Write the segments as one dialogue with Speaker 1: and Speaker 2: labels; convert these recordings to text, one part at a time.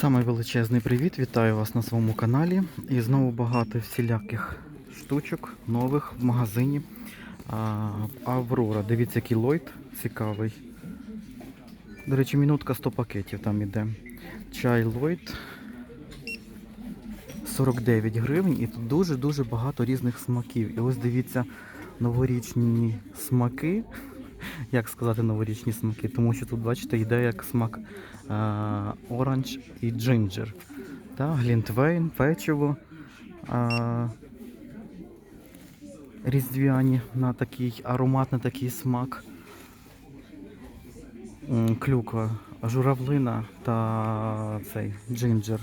Speaker 1: Самий величезний привіт, вітаю вас на своєму каналі. І знову багато всіляких штучок нових в магазині. А, Аврора. Дивіться, який лойд цікавий. До речі, мінутка 100 пакетів там іде. Чай Лойд 49 гривень і тут дуже-дуже багато різних смаків. І ось дивіться новорічні смаки. Як сказати новорічні смаки? Тому що тут, бачите, йде як смак е, оранж і джинджер. Глінтвейн, печиво. Е, різдвяні на такий аромат, на такий смак. Клюква, журавлина та цей джинджер.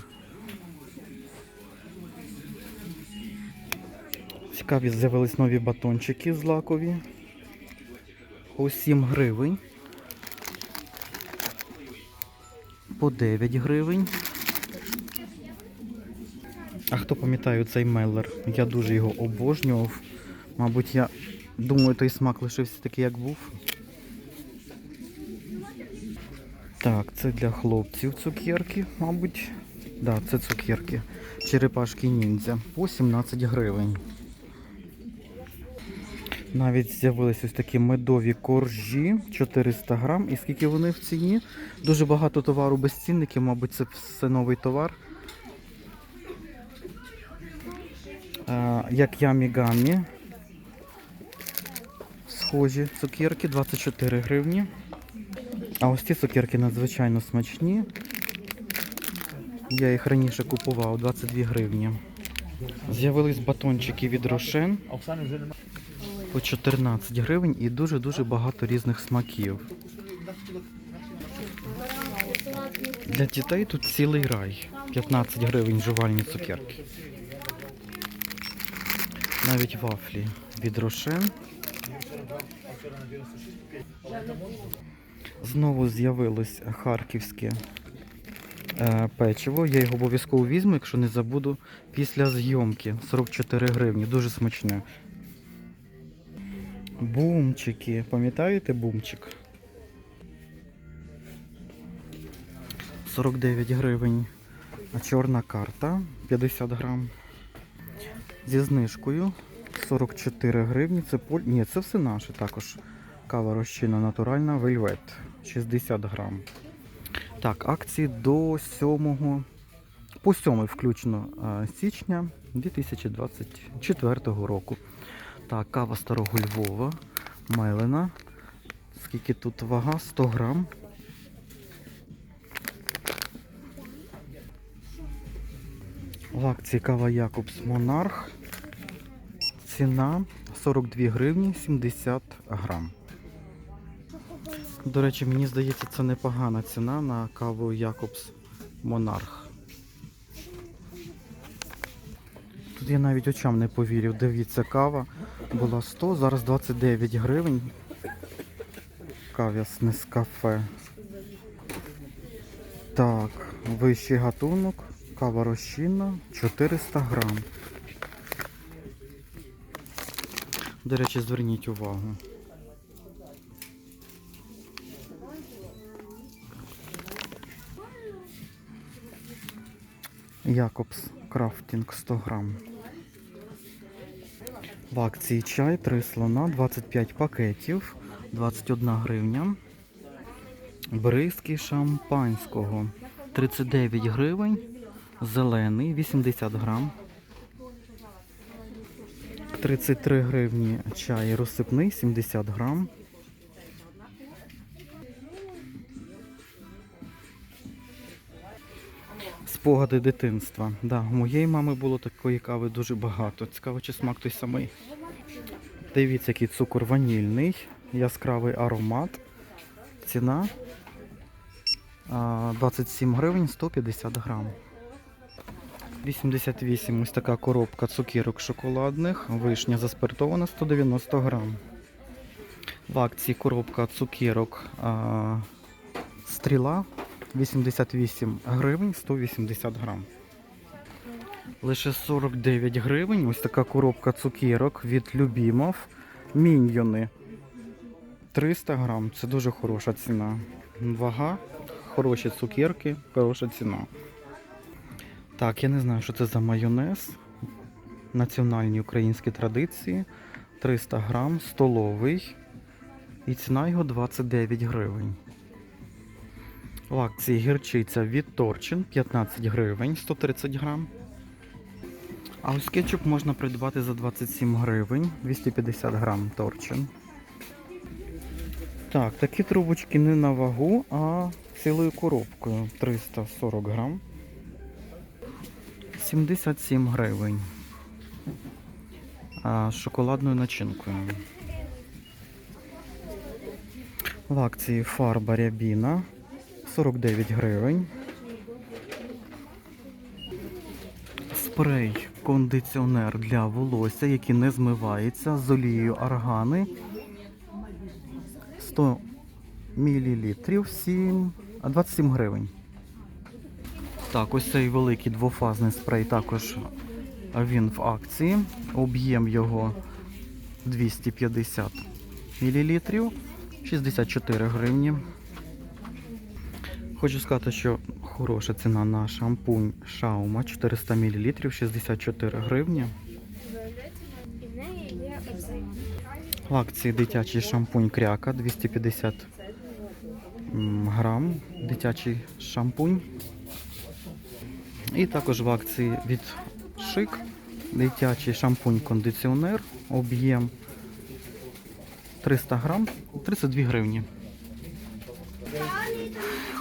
Speaker 1: Цікаві з'явились нові батончики злакові. По 7 гривень. По 9 гривень. А хто пам'ятає цей меллер? Я дуже його обожнював. Мабуть, я думаю, той смак лишився такий, як був. Так, це для хлопців цукерки, мабуть. Да, це цукерки. Черепашки ніндзя. По 17 гривень. Навіть з'явились ось такі медові коржі 400 грам. І скільки вони в ціні? Дуже багато товару без цінників, мабуть, це все новий товар. А, як ямі-гамі. Схожі цукерки 24 гривні. А ось ці цукерки надзвичайно смачні. Я їх раніше купував 22 гривні. З'явились батончики від Рошен по 14 гривень і дуже-дуже багато різних смаків. Для дітей тут цілий рай. 15 гривень жувальні цукерки. Навіть вафлі від Рошен. Знову з'явилось харківське е, печиво. Я його обов'язково візьму, якщо не забуду, після зйомки. 44 гривні. Дуже смачне. Бумчики. Пам'ятаєте бумчик? 49 гривень. А чорна карта 50 грам. Зі знижкою 44 гривні. Це поль... Ні, це все наше також. Кава розчинна натуральна вельвет 60 грам. Так, акції до 7 по 7 включно січня 2024 року. Так, кава старого Львова, мелена. Скільки тут вага? 100 грам. В акції кава Якобс Монарх. Ціна 42 гривні 70 грам. До речі, мені здається, це непогана ціна на каву Якобс Монарх. Тут я навіть очам не повірив. Дивіться, кава була 100, зараз 29 гривень. Кав'я з Нескафе. Так, вищий гатунок, кава розчинна, 400 грам. До речі, зверніть увагу. Якобс Крафтінг 100 грам. В акції чай 3 слона, 25 пакетів, 21 гривня. Бризки шампанського 39 гривень. Зелений 80 грам. 33 гривні чай розсипний 70 грам. Спогади дитинства. Да, у моєї мами було такої кави дуже багато. Цікаво, чи смак той самий. Дивіться, який цукор ванільний, яскравий аромат. Ціна 27 гривень 150 грам. 88 ось така коробка цукірок шоколадних. Вишня заспиртована 190 грам. В акції коробка цукірок а, стріла 88 гривень 180 грам. Лише 49 гривень. Ось така коробка цукірок від Любімов. Міньйони. 300 грам. Це дуже хороша ціна. Вага, хороші цукерки, хороша ціна. Так, я не знаю, що це за майонез. Національні українські традиції. 300 грам, столовий. І ціна його 29 гривень. В акції гірчиця від Торчин 15 гривень, 130 грам. А ось кетчуп можна придбати за 27 гривень, 250 грам Торчин. Так, такі трубочки не на вагу, а цілою коробкою 340 грам. 77 гривень. А, з шоколадною начинкою. В акції фарба рябіна 49 гривень. Спрей кондиціонер для волосся, який не змивається з олією аргани 100 мл 7, а 27 гривень. Так, ось цей великий двофазний спрей також він в акції. Об'єм його 250 мл, 64 гривні. Хочу сказати, що хороша ціна на шампунь Шаума 400 мл, 64 гривні.
Speaker 2: В
Speaker 1: акції дитячий шампунь Кряка 250 грам. Дитячий шампунь. І також в акції від Шик дитячий шампунь-кондиціонер. Об'єм 300 грам 32 гривні.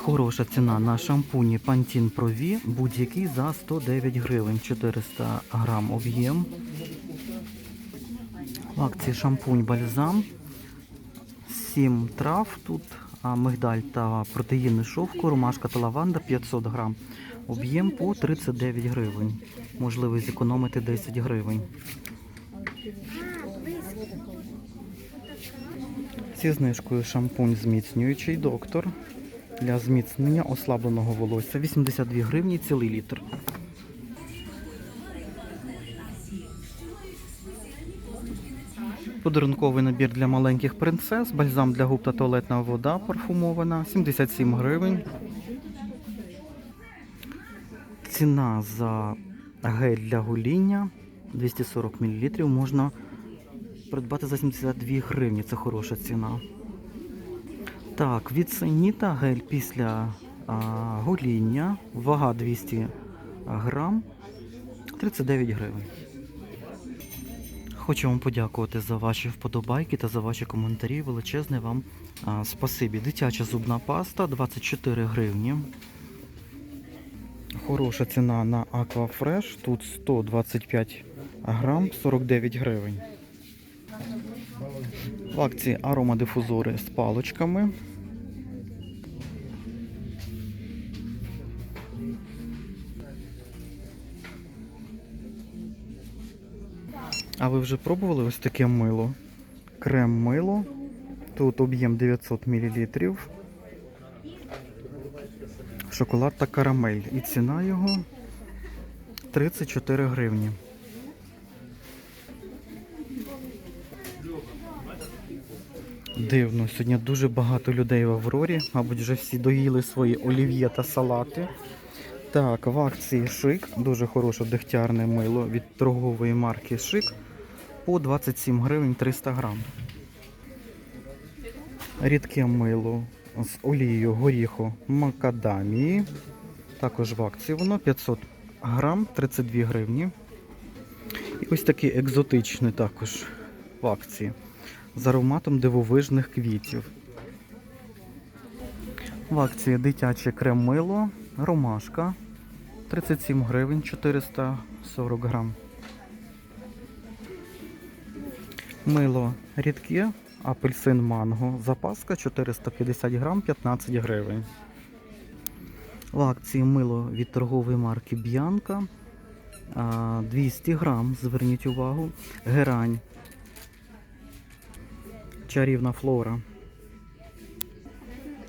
Speaker 1: Хороша ціна на шампуні Pantene Pro V, будь-який за 109 гривень, 400 грам об'єм. В акції шампунь бальзам. 7 трав тут, а мигдаль та протеїни шовку, ромашка та лаванда 500 грам. Об'єм по 39 гривень. Можливо зекономити 10 гривень. Зі знижкою шампунь зміцнюючий доктор для зміцнення ослабленого волосся 82 гривні цілий літр. Подарунковий набір для маленьких принцес, бальзам для губ та туалетна вода парфумована 77 гривень. Ціна за гель для гоління 240 мл можна придбати за 72 гривні. Це хороша ціна. Так, від Сеніта гель після а, гоління, вага 200 грам, 39 гривень. Хочу вам подякувати за ваші вподобайки та за ваші коментарі. Величезне вам а, спасибі. Дитяча зубна паста 24 гривні. Хороша ціна на Aquafresh. Тут 125 грам 49 гривень. В акції аромадифузори з паличками. А ви вже пробували ось таке мило? Крем мило. Тут об'єм 900 мл. Шоколад та карамель. І ціна його 34 гривні. Дивно, сьогодні дуже багато людей в Аврорі. Мабуть, вже всі доїли свої олів'є та салати. Так, в акції Шик, дуже хороше дегтярне мило від торгової марки Шик по 27 гривень 300 грам. Рідке мило з олією горіху макадамії. Також в акції воно 500 грам 32 гривні. І ось такий екзотичний також в акції з ароматом дивовижних квітів. В акції дитяче крем-мило, ромашка 37 гривень 440 грам. Мило рідке, апельсин манго, запаска 450 грам 15 гривень. В акції мило від торгової марки Б'янка 200 грам, зверніть увагу, герань Чарівна флора.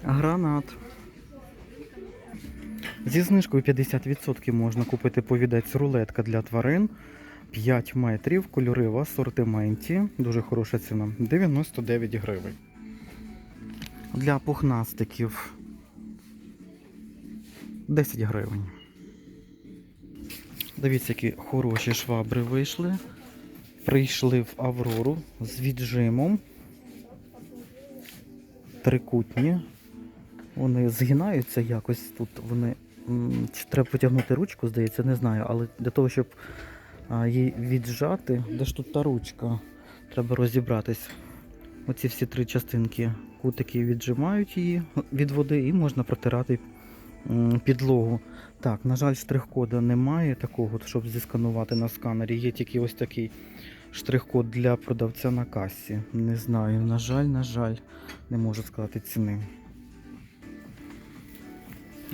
Speaker 1: Гранат. Зі знижкою 50% можна купити повідець рулетка для тварин. 5 метрів, кольори в асортименті. Дуже хороша ціна. 99 гривень. Для пухнастиків 10 гривень. Дивіться, які хороші швабри вийшли. Прийшли в Аврору з віджимом. Трикутні. Вони згинаються якось тут. Вони чи треба потягнути ручку, здається, не знаю. Але для того, щоб її віджати, де ж тут та ручка? Треба розібратись. Оці всі три частинки кутики віджимають її від води і можна протирати підлогу. Так, на жаль, штрих-кода немає такого, щоб зісканувати на сканері. Є тільки ось такий штрих-код для продавця на касі. Не знаю, на жаль, на жаль, не можу сказати ціни.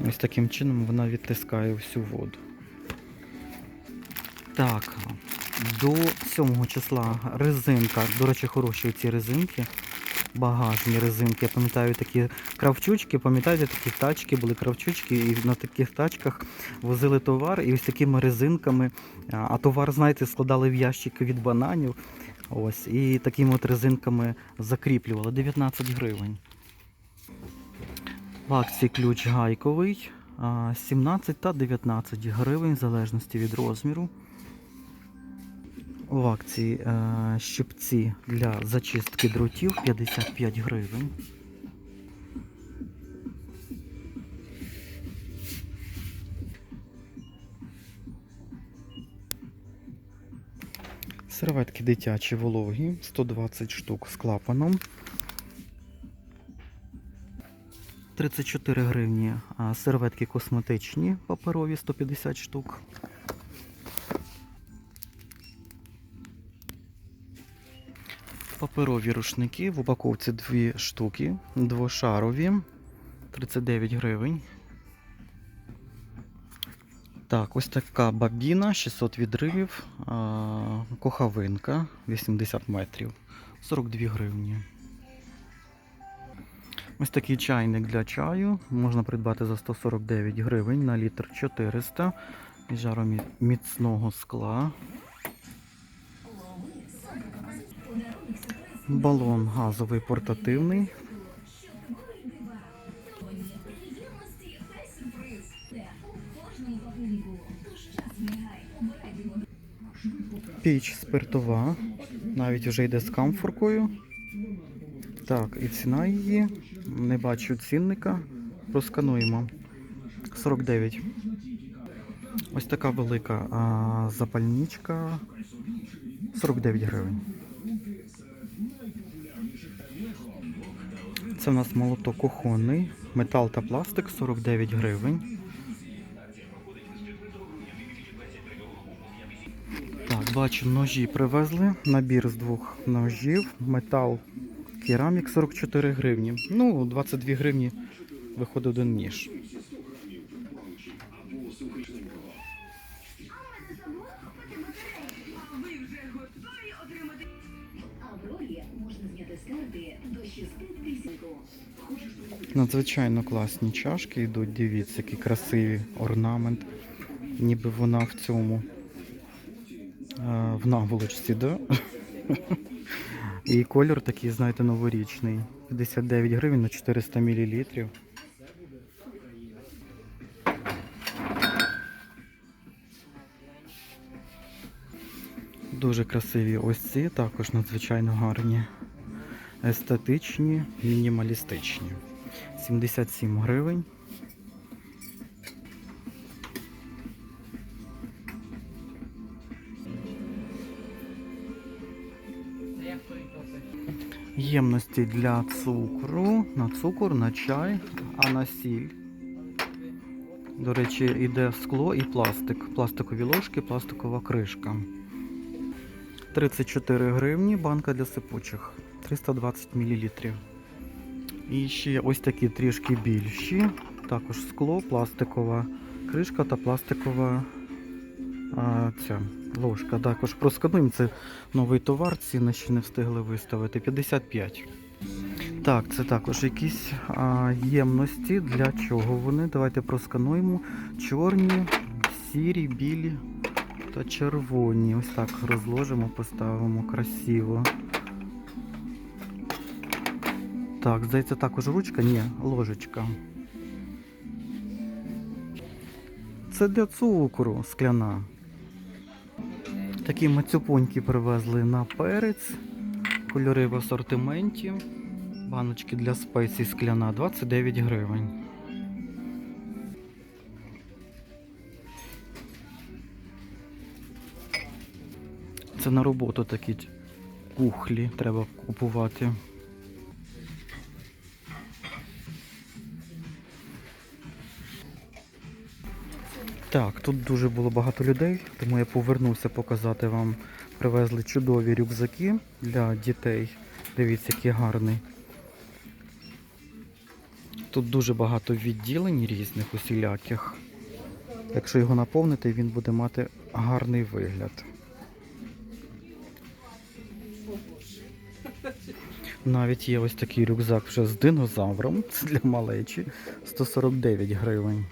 Speaker 1: Ось таким чином вона відтискає всю воду. Так, до 7 числа резинка. До речі, хороші ці резинки. Багажні резинки. Я пам'ятаю такі кравчучки, пам'ятаєте, такі тачки були кравчучки, і на таких тачках возили товар і ось такими резинками. А товар, знаєте, складали в ящики від бананів. Ось, і такими от резинками закріплювали. 19 гривень. В акції ключ гайковий. 17 та 19 гривень, в залежності від розміру. В акції е, щипці для зачистки дротів 55 гривень. Серветки дитячі вологі 120 штук з клапаном. 34 гривні серветки косметичні паперові 150 штук. Паперові рушники в упаковці дві штуки, двошарові, 39 гривень. Так, ось така бабіна, 600 відривів, кохавинка 80 метрів, 42 гривні. Ось такий чайник для чаю можна придбати за 149 гривень на літр 400 із жароміцного скла. Балон газовий портативний. Піч спиртова. Навіть вже йде з камфоркою. Так, і ціна її. Не бачу цінника. Проскануємо. 49. Ось така велика а, запальничка. 49 гривень. Це у нас молоток кухонний, метал та пластик 49 гривень. Так, бачу, ножі привезли. Набір з двох ножів, метал, керамік 44 гривні. Ну, 22 гривні виходить один ніж. Надзвичайно класні чашки йдуть. Дивіться, який красивий орнамент. Ніби вона в цьому. В наволочці, да? І колір такий, знаєте, новорічний. 59 гривень на 400 мл. Дуже красиві ось ці, також надзвичайно гарні. Естетичні, мінімалістичні. 77 гривень. Ємності для цукру, на цукор, на чай, а на сіль. До речі, йде скло і пластик. Пластикові ложки, пластикова кришка. 34 гривні, банка для сипучих. 320 мл. І ще ось такі трішки більші. Також скло, пластикова кришка та пластикова а, ця ложка. Також проскануємо. Це новий товар, ціни ще не встигли виставити. 55. Так, це також якісь а, ємності. Для чого вони? Давайте проскануємо. Чорні, сірі, білі та червоні. Ось так розложимо, поставимо красиво. Так, здається, також ручка? Ні, ложечка. Це для цукру скляна. Такі мацюпоньки привезли на перець. Кольори в асортименті. Баночки для спецій скляна 29 гривень. Це на роботу такі кухлі треба купувати. Так, тут дуже було багато людей, тому я повернувся показати вам. Привезли чудові рюкзаки для дітей. Дивіться, який гарний. Тут дуже багато відділень різних усіляких. Якщо його наповнити, він буде мати гарний вигляд. Навіть є ось такий рюкзак вже з динозавром. Це для малечі 149 гривень.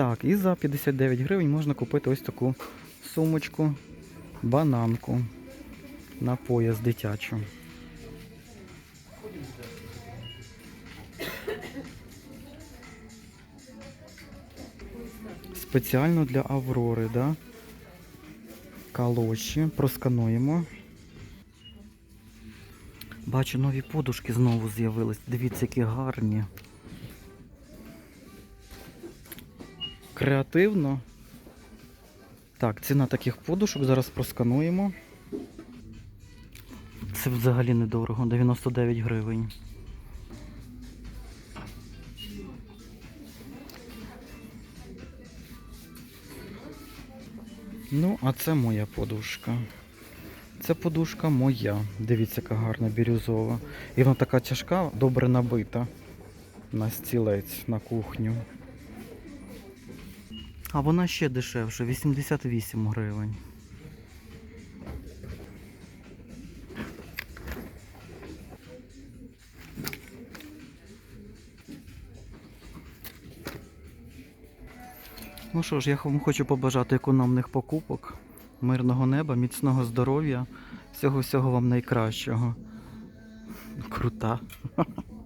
Speaker 1: Так, і за 59 гривень можна купити ось таку сумочку, бананку на пояс дитячу. Спеціально для Аврори, да? Калоші. Проскануємо. Бачу, нові подушки знову з'явились. Дивіться, які гарні. Креативно. Так, ціна таких подушок зараз проскануємо. Це взагалі недорого, 99 гривень. Ну, а це моя подушка. Це подушка моя. Дивіться, яка гарна бірюзова. І вона така тяжка, добре набита на стілець, на кухню. А вона ще дешевше, 88 гривень. Ну що ж, я вам хочу побажати економних покупок, мирного неба, міцного здоров'я, всього всього вам найкращого. Крута.